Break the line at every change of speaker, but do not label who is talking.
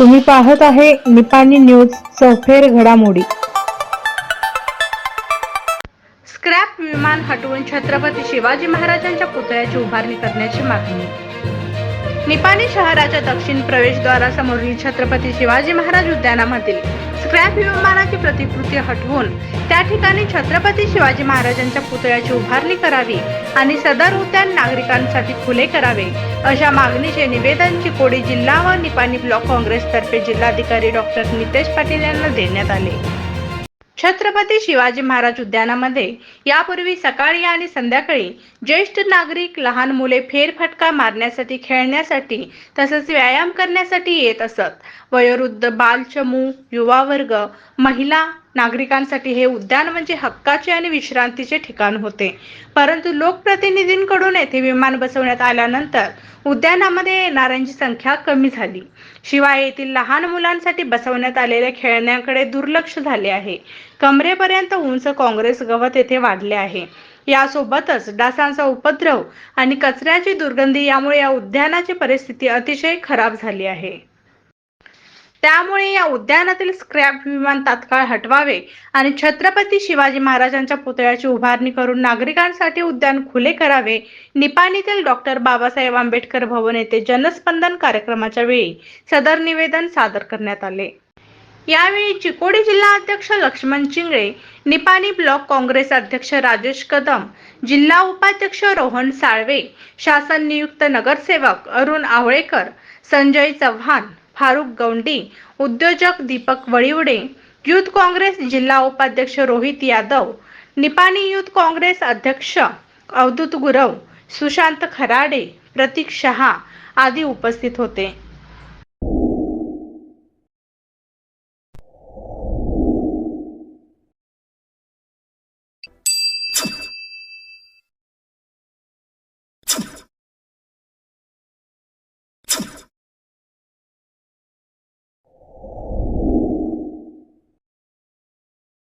तुम्ही पाहत आहे निपाणी न्यूज चौफेर घडामोडी.
स्क्रॅप विमान हटवून छत्रपती शिवाजी महाराजांच्या पुतळ्याची उभारणी करण्याची मागणी. निपाणी शहराच्या दक्षिण प्रवेशद्वारासमोरील छत्रपती शिवाजी महाराज उद्यानामधील स्क्रॅप विमानाची प्रतिकृती हटवून त्या ठिकाणी छत्रपती शिवाजी महाराजांच्या पुतळ्याची उभारणी करावी आणि सदर उद्यान नागरिकांसाठी खुले करावे. अशा मागणीचे निवेदन चिकोडी जिल्हा व निपाणी ब्लॉक काँग्रेसतर्फे जिल्हाधिकारी डॉक्टर नितेश पाटील यांना देण्यात आले. छत्रपती शिवाजी महाराज उद्यानामध्ये यापूर्वी सकाळी आणि संध्याकाळी ज्येष्ठ नागरिक लहान मुले फेरफटका मारण्यासाठी खेळण्यासाठी तसंच व्यायाम करण्यासाठी येत असत. वयोवृद्ध बालचमू युवा वर्ग महिला नागरिकांसाठी हे उद्यान म्हणजे हक्काचे आणि विश्रांतीचे ठिकाण होते. परंतु लोकप्रतिनिधींकडून येथे विमान बसवण्यात आल्यानंतर उद्यानामध्ये येणाऱ्यांची संख्या कमी झाली. शिवाय येथील लहान मुलांसाठी बसवण्यात आलेल्या खेळण्याकडे दुर्लक्ष झाले आहे. कमरेपर्यंत उंच काँग्रेस गवत येथे वाढले आहे. यासोबतच डासांचा उपद्रव आणि कचऱ्याची दुर्गंधी यामुळे या उद्यानाची परिस्थिती अतिशय खराब झाली आहे. त्यामुळे या उद्यानातील स्क्रॅप विमान तात्काळ हटवावे आणि छत्रपती शिवाजी महाराजांच्या पुतळ्याची उभारणी करून नागरिकांसाठी उद्यान खुले करावे निपाणीतील डॉक्टर बाबासाहेब आंबेडकर भवन येथे जनस्पंदन कार्यक्रमाच्या वेळी सदर निवेदन सादर करण्यात आले. यावेळी चिकोडी जिल्हा अध्यक्ष लक्ष्मण चिंगळे निपाणी ब्लॉक काँग्रेस अध्यक्ष राजेश कदम जिल्हा उपाध्यक्ष रोहन साळवे शासन नियुक्त नगरसेवक अरुण आवळेकर संजय चव्हाण फारुख गौंडी उद्योजक दीपक वळिवडे युथ काँग्रेस जिल्हा उपाध्यक्ष रोहित यादव निपाणी युथ काँग्रेस अध्यक्ष अवधूत गुरव सुशांत खराडे प्रतीक शहा आदी उपस्थित होते.